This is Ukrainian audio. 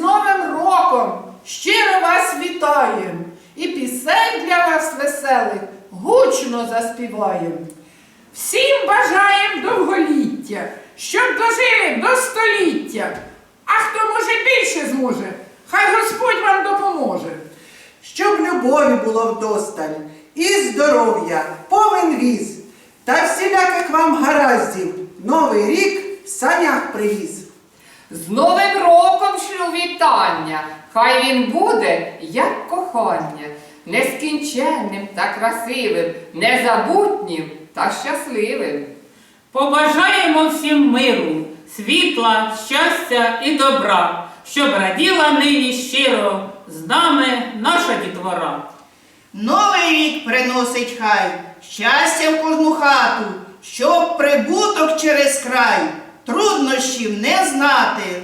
Новим роком щиро вас вітаємо і пісень для вас веселих гучно заспіваємо. Всім бажаємо довголіття, щоб дожили до століття, а хто може більше зможе, хай Господь вам допоможе. Щоб любові було вдосталь і здоров'я, повен віз, та всіляких вам гараздів, новий рік в санях привіз. З Новим роком шлю вітання, хай він буде, як кохання, нескінченним та красивим, незабутнім та щасливим. Побажаємо всім миру, світла, щастя і добра, щоб раділа нині щиро з нами наша дітвора. Новий рік приносить хай щастя в кожну хату, щоб прибуток через край, труднощів не знати,